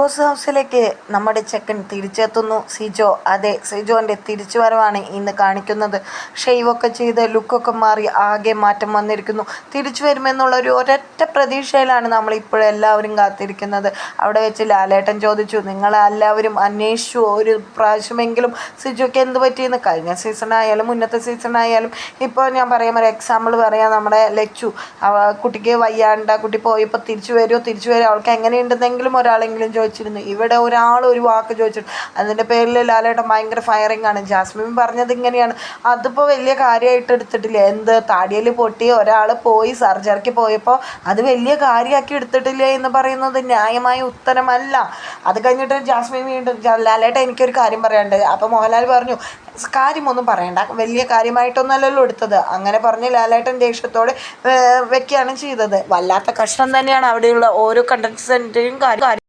Boss ഹൗസിലേക്ക് നമ്മുടെ ചെക്കൻ തിരിച്ചെത്തുന്നു. സിജോ അതെ സിജോന്റെ തിരിച്ചു വരവാണ് ഇന്ന് കാണിക്കുന്നത്. ഷെയ്വൊക്കെ ചെയ്ത് ലുക്കൊക്കെ മാറി ആകെ മാറ്റം വന്നിരിക്കുന്നു. തിരിച്ചു വരുമെന്നുള്ള ഒരു ഒരൊറ്റ പ്രതീക്ഷയിലാണ് നമ്മൾ ഇപ്പോഴെല്ലാവരും കാത്തിരിക്കുന്നത്. അവിടെ വെച്ച് ലാലേട്ടൻ ചോദിച്ചു നിങ്ങൾ എല്ലാവരും അന്വേഷിച്ചു ഒരു പ്രാവശ്യമെങ്കിലും സിജോയ്ക്ക് എന്ത് പറ്റിയെന്ന്? കഴിഞ്ഞ സീസണായാലും മുന്നത്തെ സീസണായാലും ഇപ്പോൾ ഞാൻ പറയാം ഒരു എക്സാമ്പിൾ പറയാം. നമ്മുടെ ലച്ചു കുട്ടിക്ക് വയ്യാണ്ട കുട്ടി പോയപ്പോൾ തിരിച്ചു വരുമോ തിരിച്ചു വരുമോ അവൾക്ക് എങ്ങനെയുണ്ടെന്നെങ്കിലും ഒരാളെങ്കിലും ചോദിച്ചിരുന്നു. ഇവിടെ ഒരാൾ ഒരു വാക്ക് ചോദിച്ചിട്ട് അതിന്റെ പേരിൽ ലാലേട്ടൻ ഭയങ്കര ഫയറിംഗ് ആണ്. ജാസ്മിൻ പറഞ്ഞത് ഇങ്ങനെയാണ്. അതിപ്പോൾ വലിയ കാര്യമായിട്ട് എടുത്തിട്ടില്ല? എന്ത് താടിയിൽ പൊട്ടി ഒരാൾ പോയി സർജറിക്ക് പോയപ്പോൾ അത് വലിയ കാര്യമാക്കി എടുത്തിട്ടില്ല എന്ന് പറയുന്നത് ന്യായമായ ഉത്തരമല്ല. അത് കഴിഞ്ഞിട്ട് ജാസ്മിൻ വീണ്ടും ലാലേട്ടൻ എനിക്കൊരു കാര്യം പറയാണ്ട് അപ്പോൾ മോഹൻലാൽ പറഞ്ഞു കാര്യമൊന്നും പറയണ്ട. വലിയ കാര്യമായിട്ടൊന്നല്ലല്ലോ എടുത്തത്. അങ്ങനെ പറഞ്ഞ് ലാലേട്ടൻ ദേഷ്യത്തോടെ വെക്കുകയാണ് ചെയ്തത്. വല്ലാത്ത കഷ്ടം തന്നെയാണ് അവിടെയുള്ള ഓരോ കണ്ടസ്റ്റന്റിനും കാര്യം.